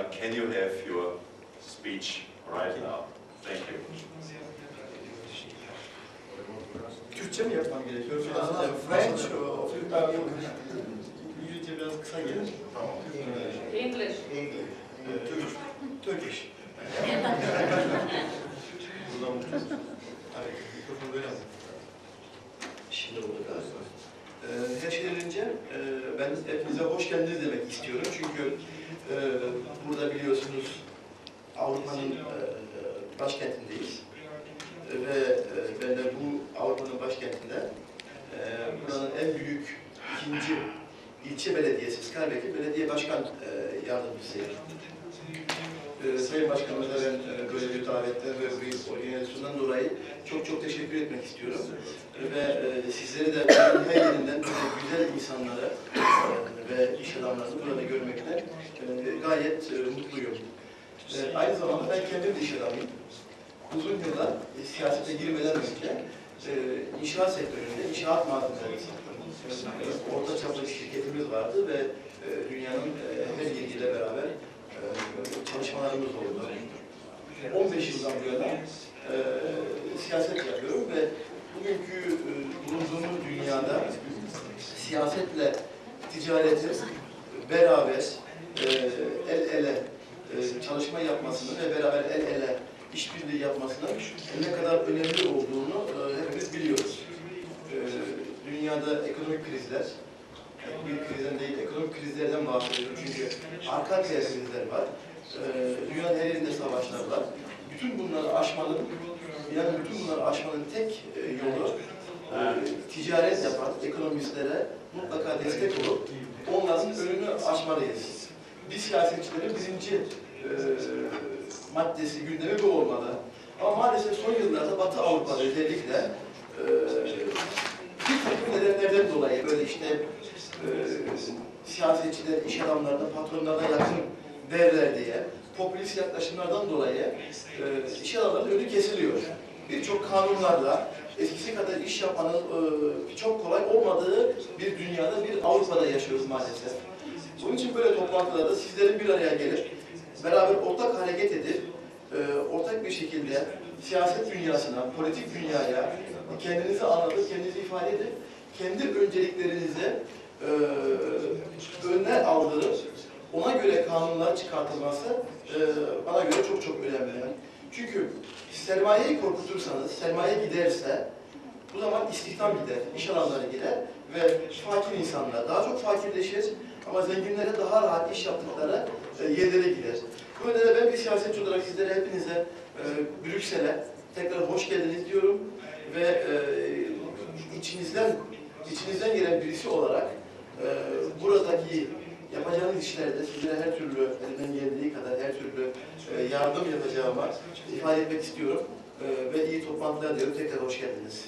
uh, can you have your speech right now? Thank you. Kürtçe mi yapmam gerekiyor? Fransızca, French, o- o- İngilizce biraz kısa gelir. English. Ee, Turkish. Turkish. Buradan mı? Evet, mikrofonu böyle al. Şimdi oldu galiba. Ee, her şeyden önce e, ben hepinize hoş geldiniz demek istiyorum. Çünkü e, burada biliyorsunuz Avrupa'nın e, başkentindeyiz. Ve e, ben de bu Avrupa'nın başkentinde e, buranın en büyük ikinci ilçe belediyesi, Skarbeck'in belediye başkan e, yardımcısıyım. E, Sayın Başkanımıza ben böyle bir davetten ve bir organizasyondan dolayı çok çok teşekkür etmek istiyorum. E, ve e, sizleri de her yerinden böyle güzel insanları e, ve iş adamlarını burada görmekten gayet mutluyum. Aynı zamanda ben kendim de iş adamıyım. Uzun yıllar e, siyasete girmeden önce inşaat sektöründe inşaat malzemeleri e, orta çaplı şirketimiz vardı ve dünyanın e, her yeriyle beraber çalışmalarımız oldu. 15 yıldan bu yana e, siyaset yapıyorum ve bugünkü e, bulunduğumuz dünyada siyasetle ticareti beraber e, el ele e, çalışma yapmasını ve beraber el ele işbirliği yapmasının ne kadar önemli olduğunu e, hepimiz biliyoruz. E, dünyada ekonomik krizler, bir krizden değil, ekonomik krizlerden bahsediyorum çünkü arka arkaya krizler var. E, dünyanın her yerinde savaşlar var. Bütün bunları aşmanın, yani bütün bunları aşmanın tek e, yolu e, ticaret yapan ekonomistlere mutlaka destek olup onların önünü açmalıyız. Biz siyasetçilerin birinci e, maddesi, gündemi bu olmalı. Ama maalesef son yıllarda Batı Avrupa'da özellikle e, bir takım nedenlerden dolayı böyle işte siyasetçiler, iş adamlarına, patronlarına yakın derler diye popülist yaklaşımlardan dolayı e, iş adamlarının önü kesiliyor. Birçok kanunlarla eskisi kadar iş yapmanın e, çok kolay olmadığı bir dünyada, bir Avrupa'da yaşıyoruz maalesef. Bunun için böyle toplantılarda sizlerin bir araya gelip beraber ortak hareket edip e, ortak bir şekilde siyaset dünyasına, politik dünyaya kendinizi anlatıp, kendinizi ifade edip kendi önceliklerinizi e, önüne aldırıp ona göre kanunlar çıkartılması e, bana göre çok çok önemli. Çünkü sermayeyi korkutursanız, sermaye giderse bu zaman istihdam gider, iş alanları gider ve fakir insanlar daha çok fakirleşir ama zenginlere daha rahat iş yaptıkları e, yerlere gider. Bu nedenle ben bir siyasetçi olarak sizlere hepinize e, Brüksel'e tekrar hoş geldiniz diyorum ve e, içinizden içinizden gelen birisi olarak e, buradaki yapacağınız işlerde sizlere her türlü elimden geldiği kadar her türlü e, yardım yapacağıma ifade etmek istiyorum. E, ve iyi toplantılar diyorum. Tekrar hoş geldiniz.